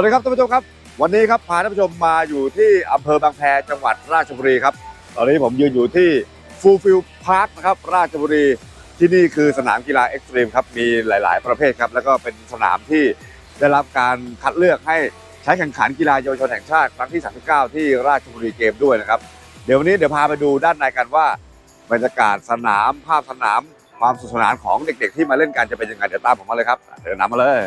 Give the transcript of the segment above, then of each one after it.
วัสดีครับท่านผู้ชมครับ วันนี้ครับพาท่านผู้ชมมาอยู่ที่อำเภอบางแพจังหวัดราชบุรีครับ ตอนนี้ผมยืนอยู่ที่ฟูลฟิลพาร์คนะครับราชบุรีที่นี่คือสนามกีฬาเอ็กซ์ตรีมครับมีหลาย ๆ ประเภทครับ แล้วก็เป็นสนามที่ได้รับการคัดเลือกให้ใช้แข่งขันกีฬาเยาวชนแห่งชาติครั้งที่ 39 ที่ราชบุรีเกมด้วยนะครับเดี๋ยววันนี้เดี๋ยวพาไปดูด้านในกันว่าบรรยากาศสนามภาพสนาม ความสนุกสนานของเด็ก ๆ ที่มาเล่นกันจะเป็นยังไงเดี๋ยวตามผมมาเลยครับเดินนำมาเลย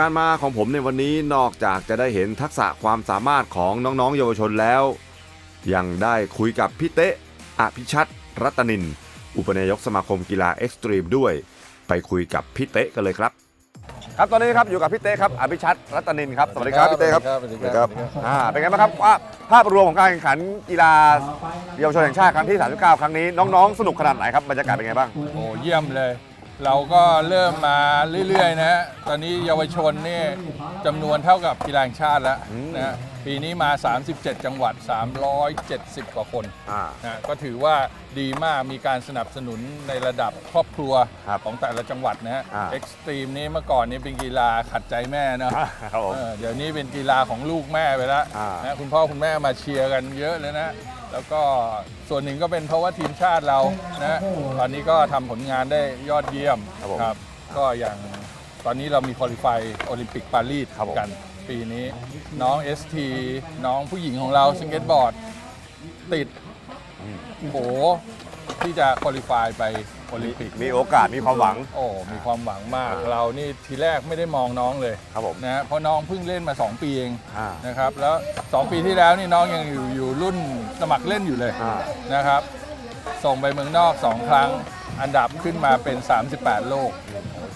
การมาของผมในวันนี้นอกจากจะได้เห็นทักษะความสามารถของน้องๆเยาวชนแล้ว ยังได้คุยกับพี่เตะอภิชัดรัตนิน อุปนายกสมาคมกีฬาเอ็กซ์ตรีมด้วย ไปคุยกับพี่เตะกันเลยครับ ครับตอนนี้ครับอยู่กับพี่เต้ครับอภิชัดรัตนินครับสวัสดีครับพี่เต้ครับสวัสดีครับอ่าเป็นไงบ้างครับว่าภาพรวมของการแข่งขันกีฬาเยาวชนแห่งชาติครั้งที่ 39 ครั้งนี้น้องๆ สนุกขนาดไหนครับบรรยากาศเป็นไงบ้างโอ้เยี่ยมเลย เราก็เริ่มมาเรื่อยๆนะฮะตอนนี้เยาวชนนี่จำนวนเท่ากับกีฬาแห่งชาติแล้วนะฮะ ปีนี้มา 37 จังหวัด 370 กว่าคนอ่า นะก็ถือว่าดีมากมีการสนับสนุนในระดับครอบครัวครับของแต่ละจังหวัดนะฮะอ่า เอ็กซ์ตรีมนี้เมื่อก่อนนี้เป็นกีฬาขัดใจแม่เนอะ ครับผม เออเดี๋ยวนี้เป็นกีฬาของลูกแม่ไปแล้วอ่านนะคุณพ่อคุณแม่มาเชียร์กันเยอะเลยนะ แล้วก็ส่วนหนึ่งก็เป็นเพราะว่าทีมชาติเรานะตอนนี้ก็ทำผลงานได้ยอดเยี่ยมครับผมก็อย่างตอนนี้เรามีคุริฟายโอลิมปิกปารีสครับผม กัน ปีนี้ น้อง ST น้องผู้หญิงของเราสเก็ตบอร์ด ติดโหที่จะคุริฟายไปโอลิมปิก มีโอกาสมีความหวัง โอ้ มีความหวังมากอ่าเรานี่ทีแรกไม่ได้มองน้องเลยครับผมนะเพราะน้องเพิ่งเล่นมา 2 ปีเองอ่า นะครับ แล้ว 2 ปีที่แล้วนี่น้องยังอยู่อยู่รุ่นสมัครเล่นอยู่เลยอ่า นะครับ ส่งไปเมืองนอก 2 ครั้ง อันดับขึ้นมาเป็น 38 โลก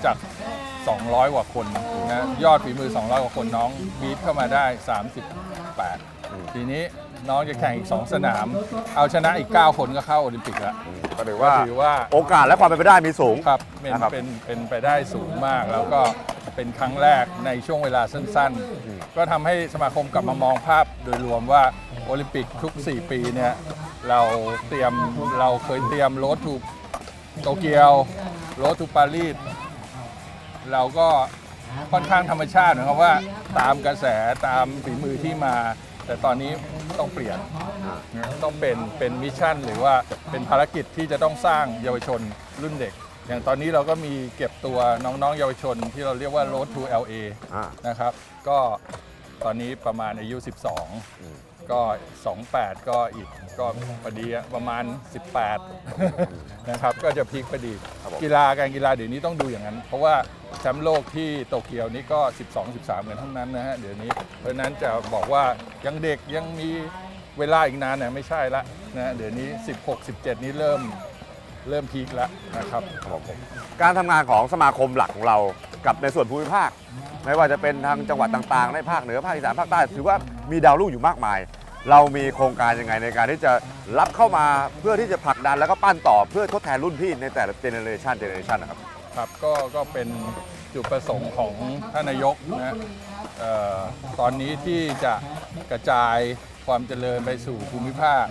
จาก 200 กว่าคนนะยอดฝีมือ 200 กว่าคนน้องบีทเข้ามาได้ 38 ทีนี้น้องจะแข่งอีก 2 สนาม เอาชนะอีก 9 คนก็เข้าโอลิมปิกแล้วก็ถือก็ว่าถือว่าโอกาสและความเป็นไปได้มีสูง ครับเป็นนะครับ เป็นเป็นไปได้สูงมาก แล้วก็เป็นครั้งแรกในช่วงเวลาสั้นๆ ก็ทำให้สมาคมกลับมามองภาพโดยรวมว่าโอลิมปิกทุก 4 ปีเนี่ยเราเตรียมเราเคยเตรียมโรดทูโตเกียวโรดทูปารีส เราก็ค่อนข้างธรรมชาตินะครับว่าตามกระแสตามฝีมือที่มา แต่ตอนนี้ต้องเปลี่ยนต้องเป็นเป็นมิชชั่น หรือว่าเป็นภารกิจที่จะต้องสร้างเยาวชนรุ่นเด็ก อย่างตอนนี้เราก็มีเก็บตัวน้องๆ เยาวชนที่เราเรียกว่า Road to LA อ่า นะครับ ก็ตอนนี้ประมาณอายุ 12 ก็ 28 ก็อีกก็พอดีอะประมาณ 18 นะครับ ก็จะพีคพอดีครับผม กีฬาการกีฬาเดี๋ยวนี้ต้องดูอย่างนั้น เพราะว่าแชมป์โลกที่โตเกียวนี้ก็ 12 13กันทั้งนั้นนะฮะเดี๋ยวนี้เพราะฉะนั้นจะบอกว่ายังเด็กยังมีเวลาอีกนานเนี่ยไม่ใช่ละนะเดี๋ยวนี้ 16 17 นี้เริ่มเริ่มพีคแล้วนะครับ การทำงานของสมาคมหลักของเรากับในส่วนภูมิภาค ไม่ว่าจะเป็นทางจังหวัดต่างๆ ในภาคเหนือภาคอีสานภาคใต้ถือว่ามีดาวรุ่งอยู่มากมาย เรามีโครงการยังไงในการที่จะรับเข้ามาเพื่อที่จะผลักดันแล้วก็ปั้นต่อเพื่อทดแทนรุ่นพี่ในแต่ละเจเนเรชันเจเนเรชันนะครับ ครับก็ก็เป็นจุดประสงค์ของท่านนายกนะเอ่อตอนนี้ที่จะกระจายความเจริญไปสู่ภูมิภาค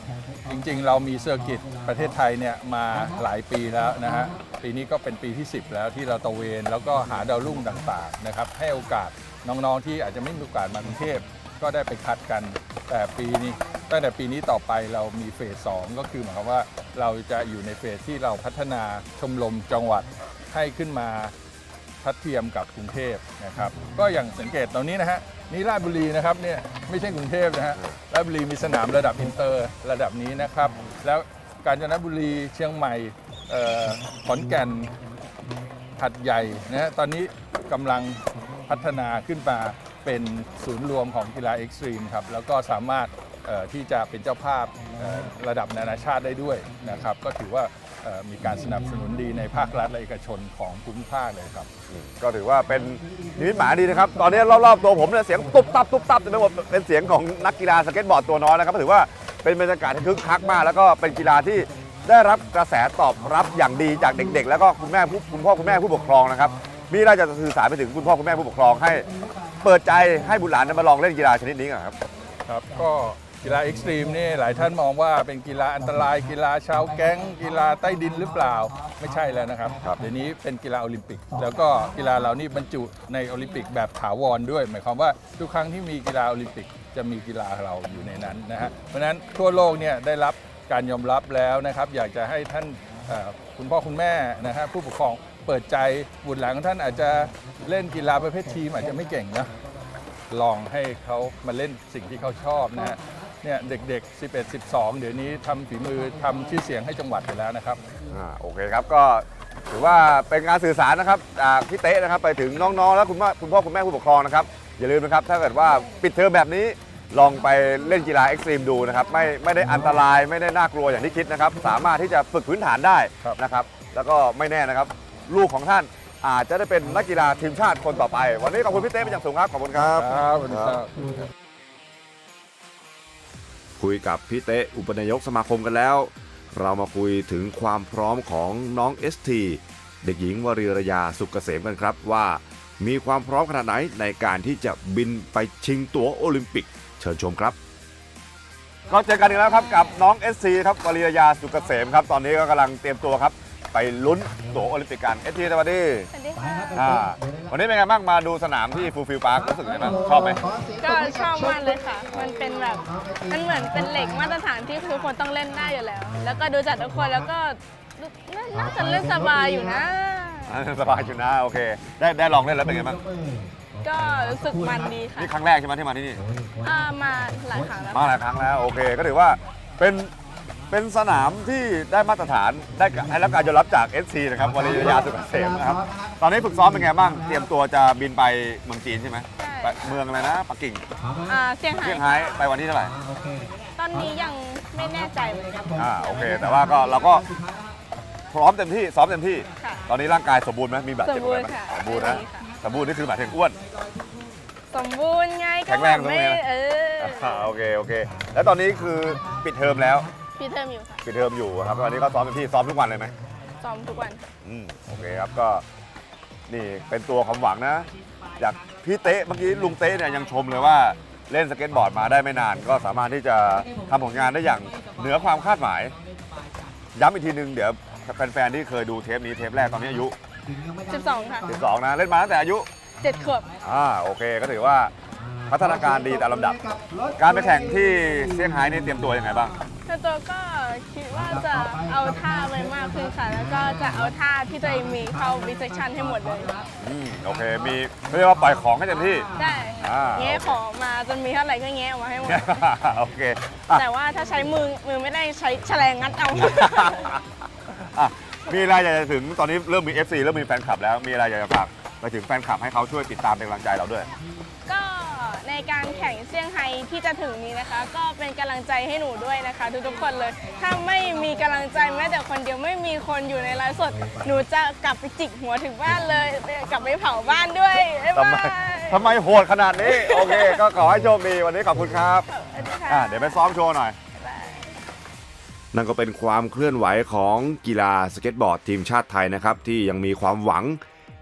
จริงๆ เรามีเซอร์กิตประเทศไทยเนี่ยมาหลายปีแล้วนะฮะ ปีนี้ก็เป็นปีที่ 10 แล้วที่เราตระเวนแล้วก็หาดาวรุ่งต่างๆนะครับให้โอกาสน้องๆที่อาจจะไม่มีโอกาสมากรุงเทพก็ได้ไปคัดกัน แต่ปีนี้ตั้งแต่ปีนี้ต่อไปเรามีเฟสสองก็คือหมายความว่าเราจะอยู่ในเฟสที่เราพัฒนาชมรมจังหวัดให้ขึ้นมาทัดเทียมกับกรุงเทพนะครับ ก็อย่างสังเกตตรงนี้นะฮะนี่ราชบุรีนะครับเนี่ยไม่ใช่กรุงเทพนะฮะราชบุรีมีสนามระดับอินเตอร์ระดับนี้นะครับ แล้วกาญจนบุรีเชียงใหม่ ขอนแก่นหัดใหญ่นะตอนนี้กำลังพัฒนาขึ้นมาเป็นศูนย์รวมของกีฬาเอ็กซ์ตรีมครับแล้วก็สามารถที่จะเป็นเจ้าภาพระดับนานาชาติได้ด้วยนะครับ ก็ถือว่ามีการสนับสนุนดีในภาครัฐและเอกชนของภูมิภาคเลยครับ ก็ถือว่าเป็นนิมิตหมายดีนะครับ ตอนนี้รอบๆตัวผมเนี่ยเสียงตุบตับตุบตับเต็มไปหมดเป็นเสียงของนักกีฬาสเก็ตบอร์ดตัวน้อยนะครับถือว่าเป็นบรรยากาศที่คึกคักมากแล้วก็เป็นกีฬาที่ ได้รับกระแสตอบรับอย่างดีจากเด็ก ๆ แล้วก็คุณแม่ผู้คุณพ่อคุณแม่ผู้ปกครองนะครับมีอะไรจะสื่อสารไปถึงคุณพ่อคุณแม่ผู้ปกครองให้ เปิดใจให้บุตรหลานมาลองเล่นกีฬาชนิดนี้กันครับ ครับก็กีฬาเอ็กซ์ตรีมนี่หลายท่านมองว่าเป็นกีฬาอันตรายกีฬาชาวแก๊ง กีฬาใต้ดินหรือเปล่าไม่ใช่แล้วนะครับครับเดี๋ยวนี้เป็นกีฬาโอลิมปิก แล้วก็กีฬาเหล่านี้บรรจุในโอลิมปิกแบบถาวรด้วย หมายความว่าทุกครั้งที่มีกีฬาโอลิมปิกจะมีกีฬาเราอยู่ในนั้นนะฮะเพราะฉะนั้นทั่วโลกเนี่ยได้รับ การยอมรับแล้วนะครับ อยากจะให้ท่านคุณพ่อคุณแม่นะฮะผู้ปกครองเปิดใจบุตรหลานของท่านอาจจะเล่นกีฬาประเภททีมอาจจะไม่เก่งนะลองให้เขามาเล่นสิ่งที่เขาชอบนะฮะเนี่ยเด็กๆ 11 12 เดี๋ยวนี้ทำฝีมือทำชื่อเสียงให้จังหวัดไปแล้วนะครับอ่าโอเคครับก็ถือว่าเป็นการสื่อสารนะครับจากพี่เต๊ะนะครับไปถึงน้องๆ และคุณพ่อคุณพ่อคุณแม่ผู้ปกครองนะครับอย่าลืมนะครับถ้าเกิดว่าปิดเทอมแบบนี้ ลองไปเล่นกีฬาเอ็กซ์ตรีมดูนะครับไม่ไม่ได้อันตรายไม่ได้น่ากลัวอย่างที่คิดนะครับ สามารถที่จะฝึกพื้นฐานได้ครับนะครับ แล้วก็ไม่แน่นะครับ ลูกของท่านอาจจะได้เป็นนักกีฬาทีมชาติคนต่อไป วันนี้ขอบคุณพี่เต้เป็นอย่างสูงครับขอบคุณครับครับสวัสดีครับคุยกับพี่เต้อุปนายกสมาคมกันแล้ว เรามาคุยถึงความพร้อมของน้อง ST เด็กหญิงวรีรยาสุกเกษมกันครับว่า มีความพร้อมขนาดไหนในการที่จะบินไปชิงตั๋วโอลิมปิก เชิญชมครับก็เจอกันอีกแล้วครับกับน้อง SC ครับวรีรยาสุกเกษมครับตอนนี้ก็กำลังเตรียมตัวครับ ไปลุ้นตั๋วโอลิมปิกกัน ST สวัสดีสวัสดีค่ะอ่าวันนี้เป็นไงบ้างมาดูสนามที่ฟูลฟิลพาร์ครู้สึกยังไงบ้างชอบไหมก็ชอบมากเลยค่ะ มันเป็นแบบมันเหมือนเป็นเหล็กมาตรฐานที่ทุกคนต้องเล่นได้อยู่แล้ว แล้วก็ดูจากทุกคนแล้วก็ดูน่าน่าจะเล่นสบายอยู่นะอ่าสบายอยู่นะโอเค ได้ได้ลองเล่นแล้วเป็นไงบ้าง ก็รู้สึกมันดีค่ะนี่ครั้งแรกใช่ไหมที่มาที่นี่ อ่ามาหลายครั้งแล้วมาหลายครั้งแล้วโอเค ก็ถือว่าเป็นเป็นสนามที่ได้มาตรฐานได้ให้รับการยอมรับจาก SC นะครับวริยาสุกเกษมนะครับ ตอนนี้ฝึกซ้อมเป็นไงบ้าง เตรียมตัวจะบินไปเมืองจีนใช่ไหมใช่ไปเมืองอะไรนะปักกิ่งอ่าเซี่ยงไฮ้เซี่ยงไฮ้ไปวันที่เท่าไหร่ ตอนนี้ยังไม่แน่ใจเหมือนกันอ่าโอเค แต่ว่าก็เราก็พร้อมเต็มที่ซ้อมเต็มที่ค่ะตอนนี้ร่างกายสมบูรณ์ไหมมีบาดเจ็บอะไรไหมสมบูรณ์ค่ะสมบูรณ์นะ สมบูรณ์นี่คือหมายถึงอ้วน สมบูรณ์ไงแข็ก็งแบแรงบตรงไม่นี้นะเอออ่าโอเคโอเค แล้วตอนนี้คือปิดเทอมแล้ว พี่เทอมอยู่ค่ะปิดเทอมอยู่ครับตอนนี้ก็ซ้อมเต็มที่ซ้อมทุกวันเลยไหมซ้อมทุกวันอืมโอเคครับก็นี่เป็นตัวความหวังนะจากพี่เต๊ะเมื่อกี้ลุงเต๊ะเนี่ยยังชมเลยว่าเล่นสเก็ตบอร์ดมาได้ไม่นาน ก็สามารถที่จะทำผลงานได้อย่างเหนือความคาดหมาย ย้ำอีกทีนึงเดี๋ยวแฟนๆที่เคยดูเทปนี้เทปแรกตอนนี้อายุ 12 ค่ะ 12 นะ เล่นมาตั้งแต่อายุ 7 ขวบ อ่า โอเค ก็ถือว่าพัฒนาการดีตามลำดับ การไปแข่งที่เซี่ยงไฮ้นี่เตรียมตัวยังไงบ้างแต่ตัวก็คิดว่าจะเอาท่าไปมากขึ้นค่ะ แล้วก็จะเอาท่าที่ตัวเองมีเข้าวิเซชันให้หมดเลย อืม โอเค มีเรียกว่าปล่อยของให้เต็มที่ได้อ่าแงะของมาจนมีเท่าไหร่ก็แงะออกมาให้หมด โอเคอะแต่ว่าถ้าใช้มือมือไม่ได้ใช้แฉลงงัดเอาอะ มีอะไรอยากจะถึงตอนนี้เริ่มมี FC เริ่มมีแฟนคลับแล้วมีอะไรอยากจะฝากไปถึงแฟนคลับให้เขาช่วยติดตามเป็นกำลังใจเราด้วย ก็ในการแข่งเซี่ยงไฮ้ที่จะถึงนี้นะคะ ก็เป็นกำลังใจให้หนูด้วยนะคะ ทุกๆคนเลย ถ้าไม่มีกำลังใจแม้แต่คนเดียวไม่มีคนอยู่ในไลฟ์สด หนูจะกลับไปจิกหัวถึงบ้านเลยกลับไปเผาบ้านด้วยบ๊ายทำไมบายทำไมโหดขนาดนี้ โอเค ก็ขอให้โชคดีวันนี้ขอบคุณครับสวัสดีค่ะ อะเดี๋ยวไปซ้อมโชว์หน่อย นั่นก็เป็นความเคลื่อนไหวของกีฬาสเก็ตบอร์ดทีมชาติไทยนะครับ ที่ยังมีความหวัง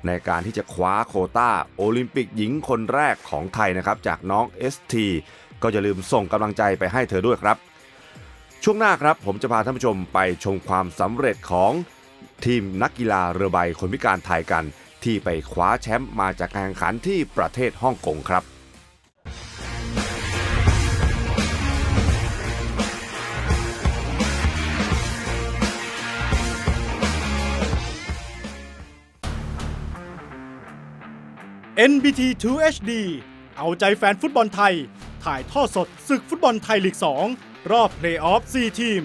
ในการที่จะคว้าโคต้าโอลิมปิกหญิงคนแรกของไทยนะครับ จากน้อง ST ก็อย่าลืมส่งกำลังใจไปให้เธอด้วยครับ ช่วงหน้าครับผมจะพาท่านผู้ชมไปชมความสำเร็จของทีมนักกีฬาเรือใบคนพิการไทยกัน ที่ไปคว้าแชมป์มาจากการแข่งขันที่ประเทศฮ่องกงครับ NBT 2 HD เอาใจแฟนฟุตบอลไทย ถ่ายทอดสดศึกฟุตบอลไทยลีก 2 รอบเพลย์ออฟ 4 ทีม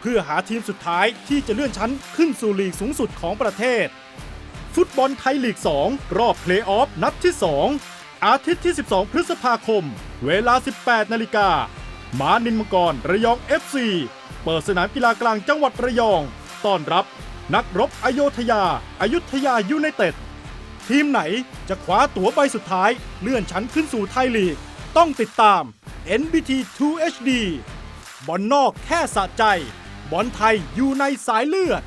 เพื่อหาทีมสุดท้ายที่จะเลื่อนชั้นขึ้นสู่ลีกสูงสุดของประเทศ ฟุตบอลไทยลีก 2 รอบเพลย์ออฟนัดที่ 2 อาทิตย์ที่ 12 พฤษภาคม เวลา 18 นาฬิกามานินมังกรระยอง FC เปิดสนามกีฬากลางจังหวัดระยอง ต้อนรับนักรบอโยธยาอายุทยายูไนเต็ด ทีมไหนจะคว้าตั๋วใบสุดท้าย เลื่อนชั้นขึ้นสู่ไทยลีก ต้องติดตาม NBT 2 HD บอลนอกแค่สะใจ บอลไทยอยู่ในสายเลือด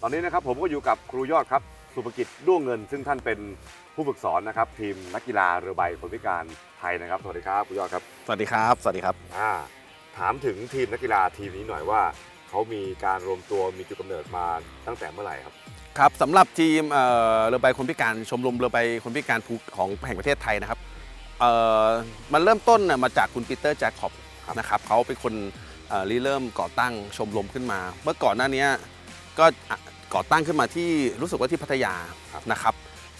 ตอนนี้นะครับผมก็อยู่กับครูยอดครับ สุภกิจด้วงเงิน ซึ่งท่านเป็นผู้ฝึกสอนนะครับทีมนักกีฬาเรือใบคนพิการไทยนะครับสวัสดีครับครูยอดครับสวัสดีครับ สวัสดีครับอ่าถามถึงทีมนักกีฬาทีมนี้หน่อยว่าเขามีการรวมตัวมีจุดกำเนิดมาตั้งแต่เมื่อไหร่ครับครับสำหรับทีมเอ่อเรือใบคนพิการชมรมเรือใบคนพิการภูของแห่งประเทศไทยนะครับเอ่อมันเริ่มต้นน่ะมาจากคุณปีเตอร์แจ็คขอบครับนะครับเขาเป็นคนเอ่อริเริ่มก่อตั้งชมรมขึ้นมา เมื่อก่อนหน้านี้ก็อะ ก่อตั้งขึ้นมาที่รู้สึกว่าที่พัทยานะครับ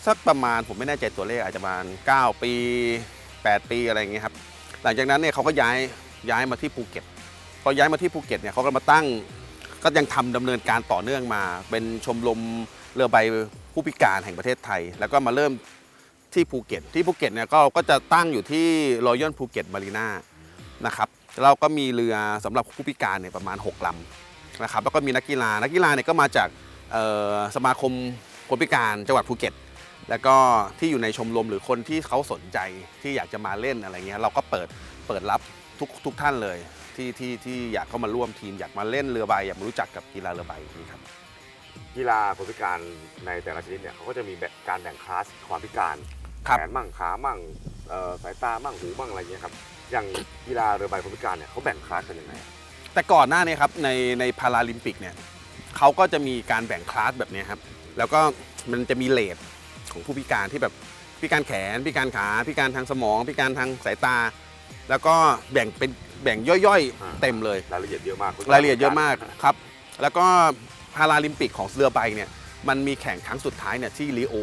สักประมาณผมไม่แน่ใจตัวเลขอาจจะประมาณ 9 ปี 8 ปีอะไรอย่างเงี้ยครับหลังจากนั้นเนี่ยเขาก็ย้ายย้ายมาที่ภูเก็ตพอย้ายมาที่ภูเก็ตเนี่ยเขาก็มาตั้งก็ยังทำดำเนินการต่อเนื่องมา เป็นชมรมเรือใบผู้พิการแห่งประเทศไทย แล้วก็มาเริ่มที่ภูเก็ต ที่ภูเก็ตเนี่ยก็ก็จะตั้งอยู่ที่รอยัลภูเก็ตมารีนานะครับเราก็มีเรือสำหรับผู้พิการเนี่ยประมาณ 6ลำนะครับแล้วก็มีนักกีฬานักกีฬาเนี่ยก็มาจากเอ่อ สมาคมคนพิการจังหวัดภูเก็ต แล้วก็ที่อยู่ในชมรมหรือคนที่เขาสนใจที่อยากจะมาเล่นอะไรเงี้ยเราก็เปิดเปิดรับทุกทุกท่านเลยที่ที่ที่อยากเข้ามาร่วมทีมอยากมาเล่นเรือใบอยากมารู้จักกับกีฬาเรือใบนี่ครับกีฬาคนพิการในแต่ละชนิดเนี่ยเขาก็จะมีแบบการแบ่งคลาสความพิการครับแขนมั่งขามั่งเอ่อสายตามั่งหูมั่งอะไรเงี้ยครับอย่างกีฬาเรือใบคนพิการเนี่ยเขาแบ่งคลาสกันยังไงแต่ก่อนหน้านี้ครับในในพาราลิมปิกเนี่ย เขาก็จะมีการแบ่งคลาสแบบนี้ครับ แล้วก็มันจะมีเลทของผู้พิการที่แบบพิการแขน พิการขาพิการทางสมอง พิการทางสายตา แล้วก็แบ่งเป็นแบ่งย่อยอ่าๆเต็มเลยรายละเอียดเยอะมากรายละเอียดเยอะมากครับ แล้วก็พาราลิมปิกของเรือใบเนี่ยมันมีแข่งครั้งสุดท้ายเนี่ยที่ริโอ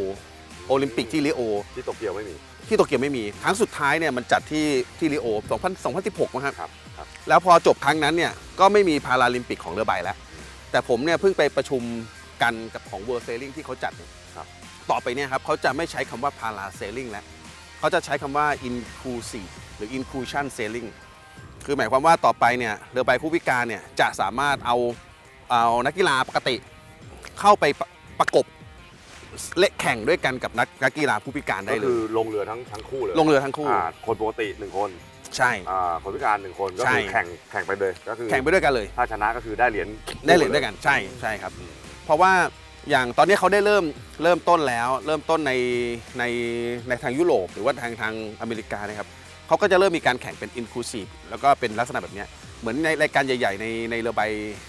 โอลิมปิกที่ริโอ ที่โตเกียวไม่มีที่โตเกียวไม่มีครั้งสุดท้ายเนี่ยมันจัดที่ที่ริโอ 2000 2016นะครับครับครับแล้วพอจบครั้งนั้นเนี่ยก็ไม่มีพาราลิมปิกของเรือใบแล้ว แต่ผมเนี่ยเพิ่งไปประชุมกันกับของ World Sailing ที่เขาจัดเนี่ยครับ ต่อไปเนี่ยครับเขาจะไม่ใช้คำว่าพาราเซลลิงแล้วเขาจะใช้คำว่า inclusive หรือ inclusion sailing คือหมายความว่าต่อไปเนี่ยเรือใบผู้พิการเนี่ยจะสามารถเอาเอานักกีฬาปกติเข้าไปประประกบเละแข่งด้วยกันกับนักนักกีฬาผู้พิการได้ก็เลคืย อลงเรือทั้งทั้งคู่เลยลงเรือทั้งคู่อ่าคนปกติหนึ่งคน ใช่ อ่าคนพิการหนึ่งคนก็ใช่ คือแข่งแข่งไปเลยก็คือแข่งไปด้วยกันเลย ถ้าชนะก็คือได้เหรียญได้เหรียญด้วยกันใช่ใช่ครับ เพราะว่าอย่างตอนนี้เขาได้เริ่มเริ่มต้นแล้ว เริ่มต้นในในในทางยุโรป หรือว่าทางทางอเมริกานะครับเขาก็จะเริ่มมีการแข่งเป็น inclusive แล้วก็เป็นลักษณะแบบเนี้ยเหมือนในรายการใหญ่ ๆ ในในเรือใบ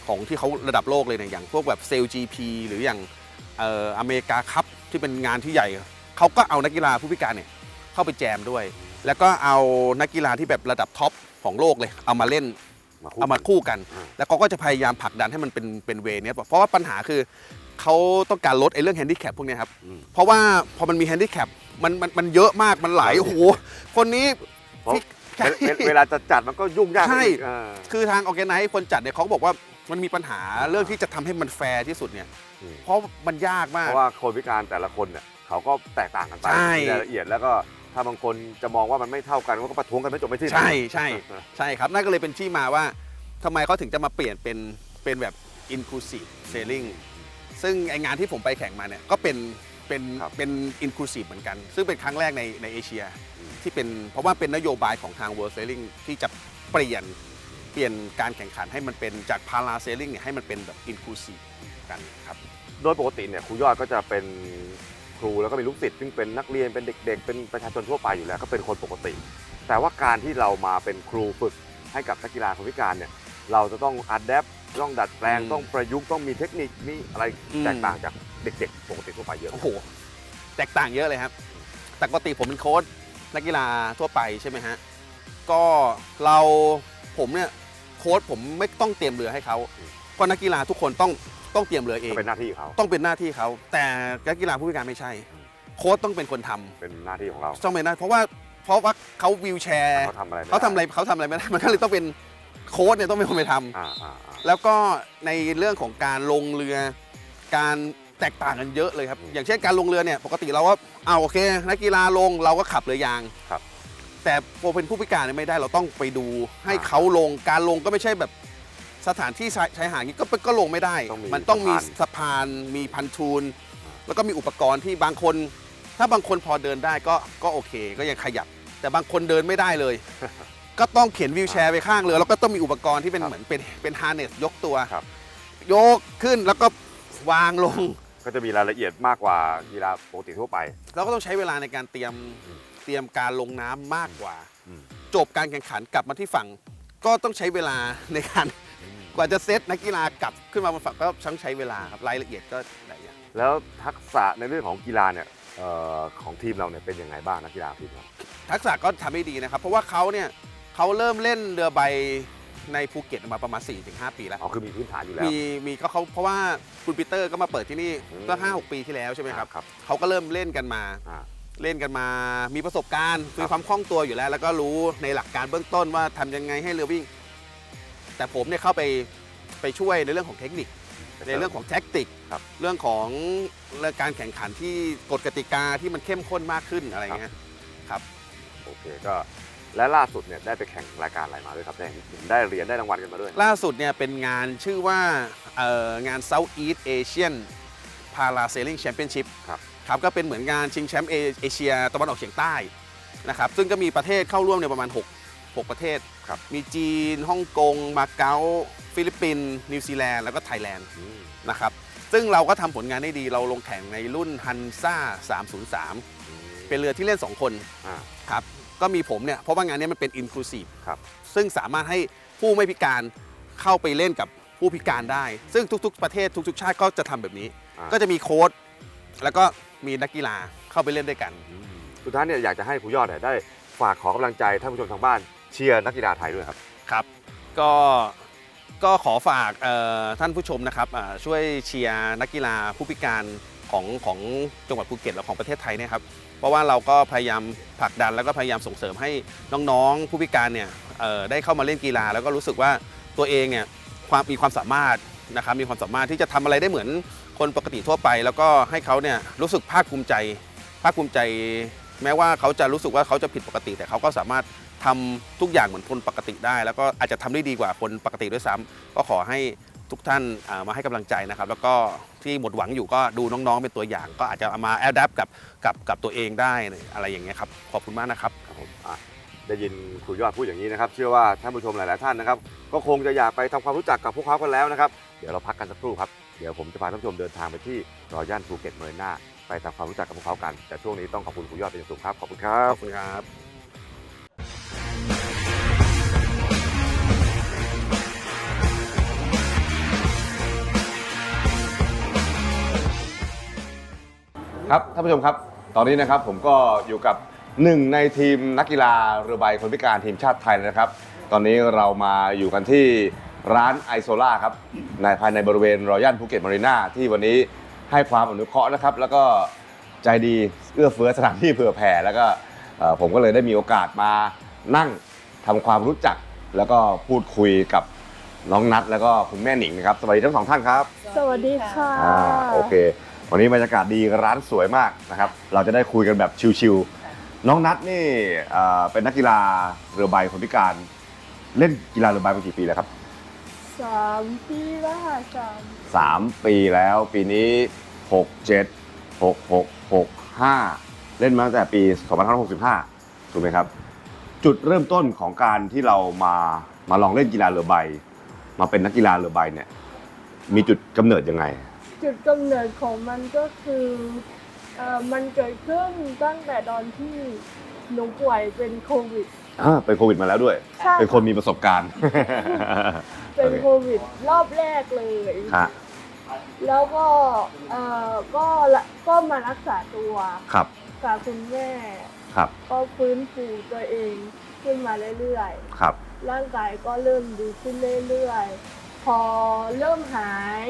ของที่เขาระดับโลกเลยเนี่ยอย่างพวกแบบเซล GP หรืออย่างเอ่ออเมริกาคัพที่เป็นงานที่ใหญ่ เขาก็เอานักกีฬาผู้พิการเนี่ยเข้าไปแจมด้วย แล้วก็เอานักกีฬาที่แบบระดับท็อปของโลกเลย เอามาเล่นมาคู่เอามาคู่กันอืมแล้วเขาก็จะพยายามผลักดันให้มันเป็นเป็นเวย์เนี้ยเพราะว่าปัญหาคือเขาต้องการลดไอ้เรื่องแฮนดิแคปพวกเนี้ยครับอืมเพราะว่าพอมันมีแฮนดิแคปมันมันมันเยอะมากมันหลายโอ้โหคนนี้เพราะใช่เวลเวลาจะจัดมันก็ยุ่งยากใช่ อีกอ่า คือทางออแกไนซ์คนจัดเนี่ยเขาก็บอกว่ามันมีปัญหาเรื่องที่จะทำให้มันแฟร์ที่สุดเนี่ย อืม เพราะมันยากมาเพก ราะว่าคนพิการแต่ละคนเนี่ยเขาก็แตกต่างกันไปใช่มีรายละเอียดแล้วก็ ถ้าบางคนจะมองว่ามันไม่เท่ากันก็ประท้วงกันไม่จบไม่สิ้นใช่ใช่ใช่ครับนั่นก็เลยเป็นที่มาว่าทำไมเขาถึงจะมาเปลี่ยนเป็นเป็นแบบ inclusive sailing ซึ่งไองานที่ผมไปแข่งมาเนี่ยก็เป็นเป็นครับเป็น inclusive เหมือนกัน ซึ่งเป็นครั้งแรกในในเอเชียที่เป็นเพราะว่าเป็นนโยบายของทาง World Sailing ที่จะเปลี่ยนเปลี่ยนการแข่งขันให้มันเป็นจาก para sailing เนี่ยให้มันเป็นแบบ inclusive กันครับ โดยปกติเนี่ยครูยอดก็จะเป็น ครูแล้วก็มีลูกศิษย์ซึ่งเป็นนักเรียนเป็นเด็ก ๆ เป็นประชาชนทั่วไปอยู่แล้วก็เป็นคนปกติ แต่ว่าการที่เรามาเป็นครูฝึกให้กับนักกีฬาคนพิการเนี่ยเราจะต้องอัดแอปต้องดัดแปลงอืมต้องประยุกต์ต้องมีเทคนิคมีอะไรอืมแตกต่างจากเด็กๆปกติทั่วไปเยอะโอ้โหแตกต่างเยอะเลยครับแต่ปกติผมเป็นโค้ชนักกีฬาทั่วไปใช่ไหมฮะก็เราผมเนี่ยโค้ชผมไม่ต้องเตรียมเรือให้เขาเพราะนักกีฬาทุกคนต้อง ต้องเตรียมเรือเองก็เป็นหน้าที่เขาต้องเป็นหน้าที่เขา แต่นักกีฬาผู้พิการไม่ใช่ โค้ชต้องเป็นคนทำเป็นหน้าที่ของเราต้องเป็นหน้าเพราะว่าเพราะว่าเขาวิวแชร์เขาทำอะไรม่ด้เขาทำอะไรเขาทำอะไรไม่ได้มันก็เลยต้องเป็นโค้ชเนี่ยต้องเป็นคนไปทำอ่าอ่าอ่าแล้วก็ในเรื่องของการลงเรือ การแตกต่างกันเยอะเลยครับอืมอย่างเช่นการลงเรือเนี่ยปกติเราก็เอาโอเคนักกีฬาลงเราก็ขับเรือยางครับ แต่พอเป็นผู้พิการเนี่ยไม่ได้เราต้องไปดูให้อ่าเขาลงการลงก็ไม่ใช่แบบ สถานที่ชายชายหาดนี้ก็ก็ลงไม่ได้ ต้องมีมันต้องมีสะพาน สะพานมีพันทูลแล้วก็มีอุปกรณ์ที่บางคน ถ้าบางคนพอเดินได้ก็ก็โอเค ก็ยังขยับ แต่บางคนเดินไม่ได้เลย ก็ต้องเข็นวีลแชร์ไปข้างเรือแล้วก็ต้องมีอุปกรณ์ที่เป็นครับเหมือนเป็นเป็นฮาร์เนสยกตัว ครับ ยกขึ้นแล้วก็วางลง ก็จะมีรายละเอียดมากกว่ากีฬาปกติทั่วไป เราก็ต้องใช้เวลาในการเตรียมเตรียมการลงน้ำมากกว่า อืมจบการแข่งขันกลับมาที่ฝั่ง ก็ต้องใช้เวลาในการ กว่าจะเซตนักกีฬากลับขึ้นมาบนฝั่งก็ต้องใช้เวลาครับรายละเอียดก็หลายอย่างแล้วทักษะในเรื่องของกีฬาเนี่ยเอ่อของทีมเราเนี่ยเป็นยังไงบ้างนักกีฬาทีมเราทักษะก็ทำได้ดีนะครับ เพราะว่าเขาเนี่ยเขาเริ่มเล่นเรือใบในภูเก็ตมาประมาณ 4-5 ปีแล้ว อ๋อคือมีพื้นฐานอยู่แล้วมีมีก็เขาเพราะว่าคุณปีเตอร์ก็มาเปิดที่นี่อืมก็ห้าหกปีที่แล้วใช่ไหมครับครับเขาก็เริ่มเล่นกันมา อ่า เล่นกันมา มีประสบการณ์ครับมีความคล่องตัวอยู่แล้ว แล้วก็รู้ในหลักการเบื้องต้นว่าทำยังไงให้เรือวิ่ง แต่ผมเนี่ยเข้าไปไปช่วยในเรื่องของเทคนิค ในเรื่องของแท็กติก ครับ เรื่องของเรื่องการแข่งขันที่กฎกติกาที่มันเข้มข้นมากขึ้นอะไรเงี้ยครับโอเคก็และล่าสุดเนี่ยได้ไปแข่งรายการอะไรมาด้วยครับได้เห็นได้เหรียญได้รางวัลกันมาด้วย ล่าสุดเนี่ยเป็นงานชื่อว่าเอ่องาน Southeast Asian Parasailing Championship ครับ ครับก็เป็นเหมือนงานชิงแชมป์เอเอเชียตะวันออกเฉียงใต้นะครับซึ่งก็มีประเทศเข้าร่วมในยประมาณ 6 6 ประเทศครับ มีจีนฮ่องกง มาเก๊า ฟิลิปปินส์นิวซีแลนด์แล้วก็ไทยแลนด์อืมนะครับ ซึ่งเราก็ทำผลงานได้ดีเราลงแข่งในรุ่นฮันซ่า303 เป็นเรือที่เล่น 2 คนอ่าครับก็มีผมเนี่ยเพราะว่างานนี้มันเป็นอินคลูซีฟครับซึ่งสามารถให้ผู้ไม่พิการเข้าไปเล่นกับผู้พิการได้ ซึ่งทุก ๆ ประเทศทุก ๆ ชาติก็จะทำแบบนี้อ่าก็จะมีโค้ชแล้วก็มีนักกีฬาเข้าไปเล่นด้วยกัน สุดท้ายเนี่ยอยากจะให้ครูยอดเนี่ยได้ฝากขอกำลังใจท่านผู้ชมทางบ้าน เชียร์นักกีฬาไทยด้วยครับ ครับก็ก็ขอฝากท่านผู้ชมนะครับช่วยเชียร์นักกีฬาผู้พิการของของจังหวัดภูเก็ตและของประเทศไทยเนะครับ เพราะว่าเราก็พยายามผลักดันแล้วก็พยายามส่งเสริมให้น้องๆผู้พิการเนี่ยได้เข้ามาเล่นกีฬา แล้วก็รู้สึกว่าตัวเองเนี่ยความมีความสามารถนะครับมีความสามารถที่จะทำอะไรได้เหมือนคนปกติทั่วไป แล้วก็ให้เขาเนี่ยรู้สึกภาคภูมิใจ ภาคภูมิใจ แม้ว่าเขาจะรู้สึกว่าเขาจะผิดปกติ แต่เขาก็สามารถ ทำทุกอย่างเหมือนคนปกติได้ แล้วก็อาจจะทำได้ดีกว่าคนปกติด้วยซ้ำก็ขอให้ทุกท่านอ่ามาให้กำลังใจนะครับ แล้วก็ที่หมดหวังอยู่ก็ดูน้องๆเป็นตัวอย่าง ก็อาจจะเอามาแอดแอปกับกับกับตัวเองได้อะไรอย่างเงี้ยครับขอบคุณมากนะครับครับผมอะได้ยินครูยอดพูดอย่างนี้นะครับ เชื่อว่าท่านผู้ชมหลายๆท่านนะครับ ก็คงจะอยากไปทำความรู้จักกับพวกเขากันแล้วนะครับ เดี๋ยวเราพักกันสักครู่ครับ เดี๋ยวผมจะพาท่านผู้ชมเดินทางไปที่รอย่านภูเก็ตเมอร์นาไปทำความรู้จักกับพวกเขากัน แต่ช่วงนี้ต้องขอบคุณครูยอดเป็นอย่างสูงครับ ขอบคุณครัขบอบคุณครับ ครับท่านผู้ชมครับ ตอนนี้นะครับผมก็อยู่กับหนึ่งในทีมนักกีฬาเรือใบคนพิการทีมชาติไทยนะครับ ตอนนี้เรามาอยู่กันที่ร้านไอโซล่าครับในภายในบริเวณรอยัลภูเก็ตมารีนาที่วันนี้ให้ความอนุเคราะห์นะครับ แล้วก็ใจดีเอื้อเฟื้อสถานที่เผื่อแผ่แล้วก็ ผมก็เลยได้มีโอกาสมานั่งทำความรู้จัก แล้วก็พูดคุยกับน้องนัทแล้วก็คุณแม่หนิงนะครับสวัสดีทั้งสองท่านครับสวัสดีค่ะอ่าโอเค วันนี้บรรยากาศดีร้านสวยมากนะครับ เราจะได้คุยกันแบบชิวๆน้องนัทนี่เอ่อเป็นนักกีฬาเรือใบคนพิการ เล่นกีฬาเรือใบมากี่ปีแล้วครับสามปีแล้วค่ะสามสามปีแล้วปีนี้หกเจ็ดหกหกหกห้า เล่นมาตั้งแต่ปี 2565 ถูกไหมครับ จุดเริ่มต้นของการที่เรามามาลองเล่นกีฬาเรือใบ มาเป็นนักกีฬาเรือใบเนี่ย มีจุดกำเนิดยังไง จุดกำเนิดของมันก็คือเอ่อมันเกิดขึ้นตั้งแต่ตอนที่หนูป่วยเป็นโควิด อ่าเป็นโควิดมาแล้วด้วย ใช่ เป็นคนมีประสบการณ์ เป็นโอโควิด รอบแรกเลย ฮะแล้วก็เอ่อก็ละก็มารักษาตัว ครับ กับคุณแม่ครับ ก็ฟื้นฟูตัวเองขึ้นมาเรื่อยครับ ๆ ร่างกายก็เริ่มดีขึ้นเรื่อยๆ พอเริ่มหาย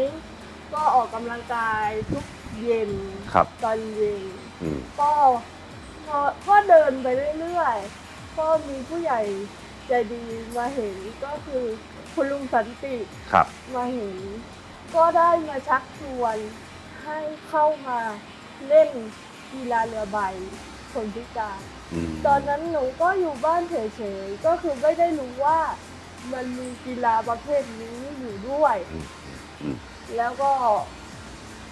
ก็ออกกำลังกายทุกเย็นครับ ตอนเย็น อืม ก็ก็ก็เดินไปเรื่อยๆ ก็มีผู้ใหญ่ใจดีมาเห็นก็คือคุณลุงสันติครับ มาเห็น ก็ได้มาชักชวนให้เข้ามาเล่น กีฬาเรือใบคนพิการอืมตอนนั้นหนูก็อยู่บ้านเฉยๆก็คือไม่ได้รู้ว่ามันมีกีฬาประเภทนี้อยู่ด้วย อืมอืมแล้วก็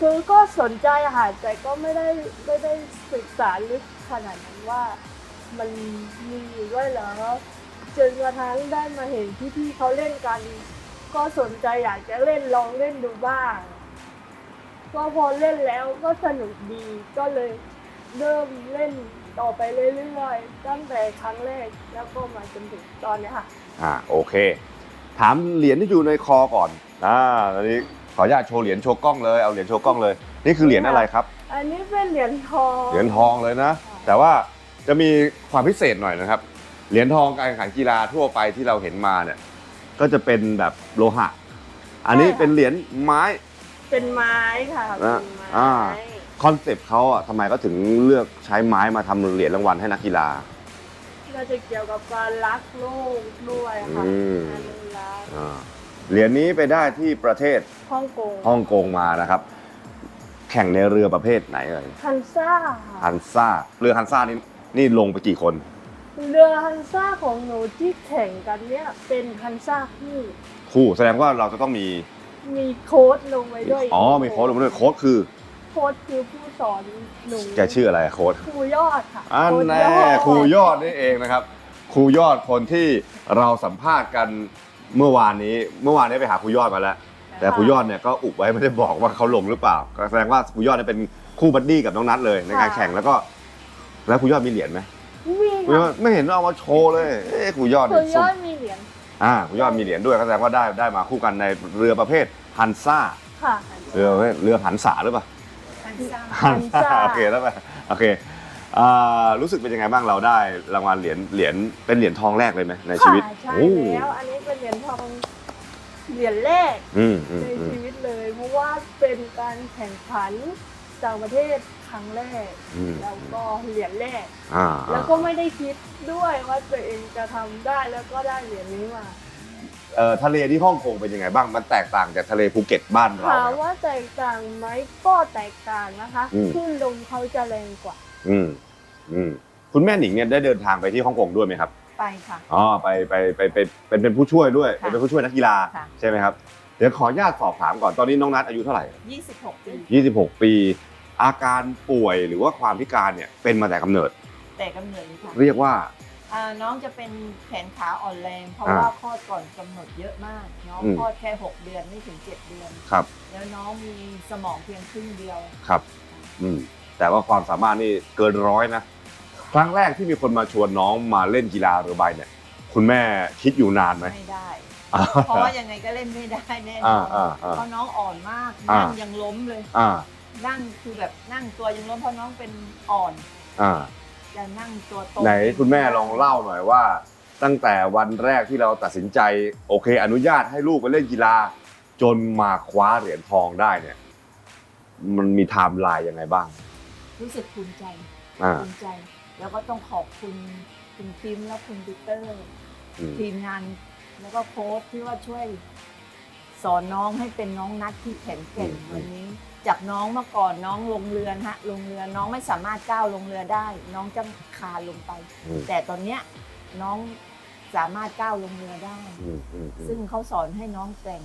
คือก็สนใจค่ะแต่ก็ไม่ได้ไม่ได้ศึกษาลึกขนาดนั้นว่ามันมีอยู่ด้วยเหรอจนกระทั่งได้มาเห็นพี่ๆเขาเล่นกัน ก็สนใจอยากจะเล่นลองเล่นดูบ้างก็พอเล่นแล้วก็สนุกดีก็เลย เริ่มเล่นต่อไปเรื่อยๆตั้งแต่ครั้งแรกแล้วก็มาจนถึงตอนเนี้ยค่ะ อ่าโอเค ถามเหรียญที่อยู่ในคอก่อนอ่าตอนนี้ขออนุญาตโชว์เหรียญโชว์กล้องเลยเอาเหรียญโชว์กล้องเลย นี่คือเหรียญอะไรครับ อันนี้เป็นเหรียญทองเหรียญทองเลยนะ แต่ว่าจะมีความพิเศษหน่อยนะครับ เหรียญทองการแข่งขันกีฬาทั่วไปที่เราเห็นมาเนี่ย ก็จะเป็นแบบโลหะ อันนี้เป็นเหรียญไม้เป็นไม้ค่ะนะเป็นไม้อ่า คอนเซปต์เขาอะทำไมก็ถึงเลือกใช้ไม้มาทำเหรียญรางวัลให้นักกีฬา น่าจะเกี่ยวกับการรักโลกด้วยค่ะอืมอนุรักษ์อ่าเหรียญนี้ไปได้ที่ประเทศฮ่องกงฮ่องกงมานะครับ แข่งในเรือประเภทไหนเอ่ยฮันซ่าฮันซ่าเรือฮันซ่านี่นี่ลงไปกี่คน เรือฮันซ่าของหนูที่แข่งกันเนี่ยเป็นฮันซ่าคู่คู่แสดงว่าเราจะต้องมีมีโค้ดลงไว้ด้วยอ๋อมีโค้ดลงมาด้วยโค้ดคือ โค้ดคือผู้สอนหนูแกชื่ออะไรอะโค้ดครูยอดค่ะอันโค้ดแน่ยอดครูยอดนี่เองนะครับ ครูยอดคนที่เราสัมภาษณ์กันเมื่อวานนี้ เมื่อวานนี้ไปหาครูยอดมาแล้ว แต่ครูยอดเนี่ยก็อุบไว้ไม่ได้บอกว่าเขาลงหรือเปล่าก็แสดงว่าครูยอดเนี่ยเป็นคู่บัดดี้กับน้องนัทเลยในการแข่งแล้วก็ แล้วครูยอดมีเหรียญไหมมีครูยอค่ะดไม่เห็นเอามาโชว์เลยเอ๊ะครูยอดคเนี่รูยยสุอดดมีเหรียญอ่าครูยอดมีเหรียญด้วยก็แสดงว่าได้ได้มาคู่กันในเรือประเภทฮันซ่าค่ะเรือประเภทเรือหันษาหรือเปล่า ฮันฮันซ่าซ่าโอเคแล้วไปโอเคอ่ารู้สึกเป็นยังไงบ้างเราได้รางวัลเหรียญเหรียญเป็นเหรียญทองแรกเลยไหมในชีวิตค่ะใช่โอ้แล้วอันนี้เป็นเหรียญทองเหรียญแรกอืมอืมในอืมชีวิตเลย เพราะว่าเป็นการแข่งขันต่างประเทศครั้งแรกอืมแล้วก็เหรียญแรกอ่าแล้วก็ไม่ได้คิดด้วยว่าตัวเองจะทำได้แล้วก็ได้เหรียญนี้มา เอ่อทะเลที่ฮ่องกงเป็นยังไงบ้างมันแตกต่างจากทะเลภูเก็ตบ้านเราถามไหม ว่าแตกต่างไหมก็แตกต่างนะคะอืมคลื่นลมเขาจะแรงกว่าอืมอืมคุณแม่หนิงเนี่ยได้เดินทางไปที่ฮ่องกงด้วยไหมครับไปค่ะ อ๋อไปไปไปไปเป็นเป็นผู้ช่วยด้วยค่ะเป็นผู้ช่วยนักกีฬาค่ะ ใช่ไหมครับเดี๋ยวขออนุญาตสอบถามก่อนตอนนี้น้องนัทอายุเท่าไหร่ 26 ปี 26 ปี อาการป่วยหรือว่าความพิการเนี่ยเป็นมาแต่กำเนิด แต่กำเนิดเลยค่ะ เรียกว่า อ่าน้องจะเป็นแขนขาอ่อนแรง เพราะอ่าว่าคลอดก่อนกำหนดเยอะมาก น้องอืม คลอดแค่ 6 เดือนไม่ถึง 7 เดือน ครับแล้วน้องมีสมองเพียงครึ่งเดียว ครับ อืมแต่ว่าความสามารถนี่เกินร้อยนะครั้งแรกที่มีคนมาชวนน้องมาเล่นกีฬาเรือใบเนี่ย คุณแม่คิดอยู่นานไหมไม่ได้เพราะว่ายังไงก็เล่นไม่ได้แน่นอ่าอนอ่าอ่าเพราะน้องอ่อนมากอ่านั่งยังล้มเลย อ่านั่งคือแบบนั่งตัวยังล้มเพราะน้องเป็นอ่อน อ่า จะนั่งตัวตรงไหนคุณแม่ลองเล่าหน่อยว่า ตั้งแต่วันแรกที่เราตัดสินใจโอเค อนุญาตให้ลูกไปเล่นกีฬา จนมาคว้าเหรียญทองได้เนี่ย มันมีไทม์ไลน์ยังไงบ้าง รู้สึกภูมิใจอ่าภูมิใจ แล้วก็ต้องขอบคุณคุณพิมพ์และคุณปีเตอร์อืมทีมงานแล้วก็โค้ชที่ว่าช่วย สอนน้องให้เป็นน้องนัดที่แข็งแกร่งวันนี้ จากน้องเมื่อก่อนน้องลงเรือนะฮะลงเรือน้องไม่สามารถก้าวลงเรือได้ น้องจะคานลงไป อืม แต่ตอนเนี้ยน้องสามารถก้าวลงเรือได้ อืมอืมอืมซึ่งเขาสอนให้น้องแกร่ง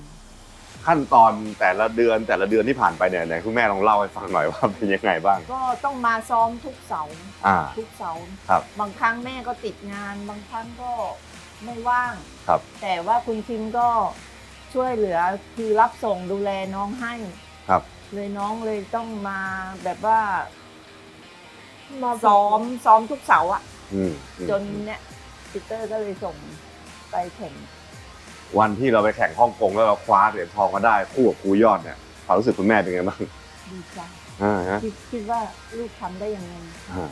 ขั้นตอนแต่ละเดือนแต่ละเดือนที่ผ่านไปเนี่ยไหนคุณแม่ลองเล่าให้ฟังหน่อยว่าเป็นยังไงบ้าง ก็ต้องมาซ้อมทุกเสาร์อ่า ทุกเสาร์ครับ บางครั้งแม่ก็ติดงาน บางครั้งก็ไม่ว่าง ครับ แต่ว่าคุณคิมก็ ช่วยเหลือคือรับส่งดูแลน้องให้ ครับ เลยน้องเลยต้องมาแบบว่ามาซ้อมซ้อมทุกเสาร์อะอืมอืมจนเนี่ยปีเตอร์ก็เลยส่งไปแข่งวันที่เราไปแข่งฮ่องกงแล้วเราคว้าเหรียญทองมาได้คู่กับครูยอดเนี่ยความรู้สึกคุณแม่เป็นไงบ้างดีใจอ่าฮะคิดคิดว่าลูกทำได้ยังไง อ่า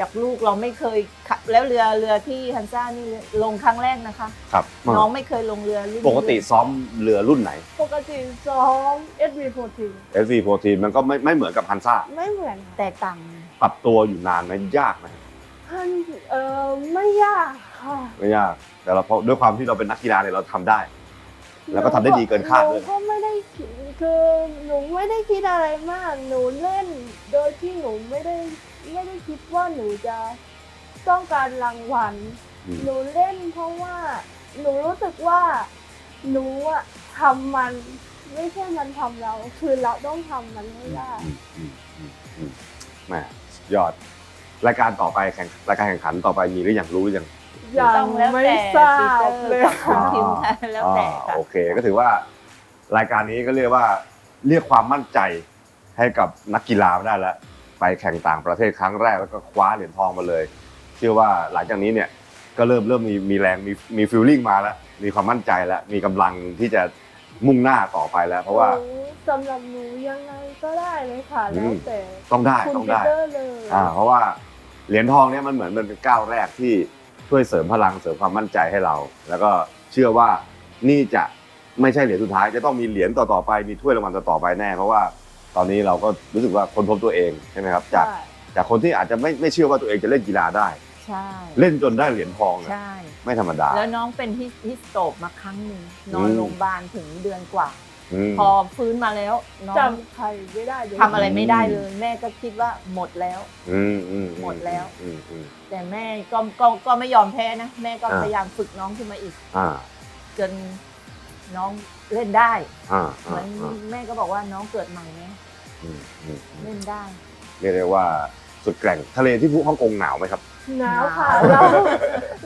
จากลูกเราไม่เคยขับแล้วเรือเรือที่ฮันซ่านี่ลงครั้งแรกนะคะ ครับน้องไม่เคยลงเรือรุ่นปกติซ้อมเรือรุ่นไหน ปกติซ้อม SV14 SV 14 มันก็ไม่ไม่เหมือนกับฮันซ่าไม่เหมือนแตกต่างปรับตัวอยู่นานไหมยากไหมท่านเออไม่ยากค่ะไม่ยาก แต่เราเพราะด้วยความที่เราเป็นนักกีฬาเนี่ยเราทำได้ แล้วก็ทำได้ดีเกินคาดด้วยหนูก็ไม่ได้คิดคือหนูไม่ได้คิดอะไรมาก หนูเล่น โดยที่หนูไม่ได้ ไม่ได้คิดว่าหนูจะต้องการรางวัล อืม หนูเล่นเพราะว่า หนูรู้สึกว่า หนูอะทำมัน ไม่ใช่มันทำเรา คือเราต้องทำมันให้ได้ อืมอืมอืมอืมแหม่สุดยอด รายการต่อไปแข่งรายการแข่งขันต่อไปมีหรือยังรู้หรือยัง ยังต้องแล้วไม่แต่ทราปีเตอบร์เลยกับคุณค่ะคิมค่ะแล้วแต่อ่าค่ะโอเคก็ถือว่ารายการนี้ก็เรียกว่าเรียกความมั่นใจให้กับนักกีฬาได้แล้ว ไปแข่งต่างประเทศครั้งแรกแล้วก็คว้าเหรียญทองมาเลย เชื่อว่าหลังจากนี้เนี่ยก็เริ่มเริ่มมีมีแรงมีมีฟิลลิ่งมาแล้ว มีความมั่นใจแล้ว มีกำลังที่จะมุ่งหน้าต่อไปแล้ว เพราะว่าหนูสำหรับหนูยังไงก็ได้เลยค่ะอืแล้วม แต่ต้องได้คุณต้องปีได้ เตอร์เลยอ่าเพราะว่าเหรียญทองเนี่ยมันเหมือนมันเป็นก้าวแรกที่ช่วยเสริมพลังเสริมความมั่นใจให้เรา แล้วก็เชื่อว่านี่จะไม่ใช่เหรียญสุดท้ายจะต้องมีเหรียญต่อๆไปมีถ้วยรางวัลต่อๆไปแน่ เพราะว่า ตอนนี้เราก็รู้สึกว่าค้นพบตัวเองใช่ไหมครับจากใช่จากคนที่อาจจะไม่ไม่เชื่อว่าตัวเองจะเล่นกีฬาได้ ใช่เล่นจนได้เหรียญทองเนี่ยใช่ ไม่ธรรมดาแล้วน้องเป็นฮิฮิสโตรกมาครั้งหนึ่งนอนอืมโรงพยาบาลถึงเดือนกว่าอืมพอฟื้นมาแล้วน้องจำใครไม่ได้เลยทำอะไรไม่ได้เลย แม่ก็คิดว่าหมดแล้ว อืมอืมหมดแล้ว อืมอืม แต่แม่ก็ก็ก็ไม่ยอมแพ้นะ แม่ก็อ่า พยายามฝึกน้องขึ้นมาอีก อ่า จนน้อง เล่นได้อ่าเหมือ่าอนอ่าแม่ก็บอกว่าน้องเกิดใหม่นะอืมอืมอืมเล่นได้ เรียกได้ว่าสุดแกร่งทะเลที่ภูฮ่องกงหนาวไหมครับ หนาวค่ะหนาว เรา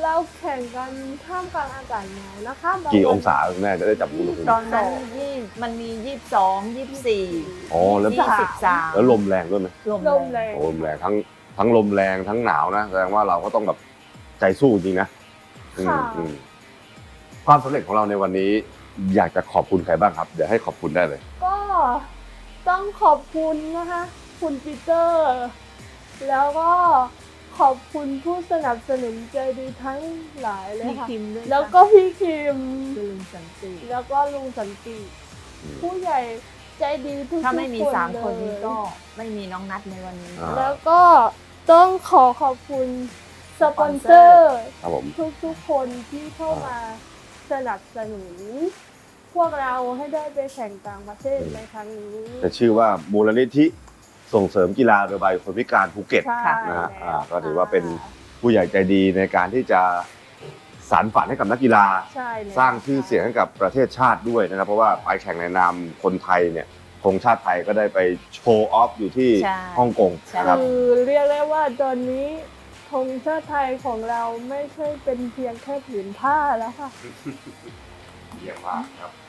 เราแข่งกันท่ามกลางอากาศหนาวนะคะบกี่วันองศาคุณแม่จะได้จับอุณหภูมิตอนนั้นยี่มันมียี่สิบสองยี่สิบสี่อ๋อแล้วยี่สิบสามแล้วลมแรงด้วยไหมลมลมแรแรงงโอ้ลมแรงทั้งทั้งลมแรงทั้งหนาวนะแสดงว่าเราก็ต้องแบบใจสู้จริงนะอืมค่ะ อืมความสำเร็จของเราในวันนี้ อยากจะขอบคุณใครบ้างครับ เดี๋ยวให้ขอบคุณได้เลย ก็ต้องขอบคุณนะคะคุณปีเตอร์ แล้วก็ขอบคุณผู้สนับสนุนใจดีทั้งหลายเลยพี่ค่ะ คิมด้วยแล้วก็พี่คิม คือลุงสันติ แล้วก็ลุงสันติอืมผู้ใหญ่ใจดีทุกๆถ้าไม่มีสามคนเลยนี้ก็ไม่มีน้องนัดในวันนี้ อ่า แล้วก็ต้องขอขอบคุณสปอนเซอร์ ครับผม ทุกๆคนที่เข้ามา สนับสนุน พวกเราให้ได้ไปแข่งต่างประเทศในครั้งนี้จะชื่อว่ามูลนิธิส่งเสริมกีฬาเรือใบคนพิการภูเก็ตใช่นะฮะอ่าแล้วก็ถือว่าเป็นผู้ใหญ่ใจดีในการที่จะสานฝันให้กับนักกีฬา ใช่แล้วสร้างชื่อเสียงให้กับประเทศชาติด้วยนะครับ เพราะว่าไปแข่งในนามคนไทยเนี่ยธงชาติไทยก็ได้ไปโชว์ออฟอยู่ที่ใช่ ฮ่องกงนะครับ คือเรียกได้ว่าตอนนี้ธ งชาติไทยของเราไม่ใช่เป็นเพียงแค่ผืนผ้าแล้วค่ะ เยี่ยมมากครับ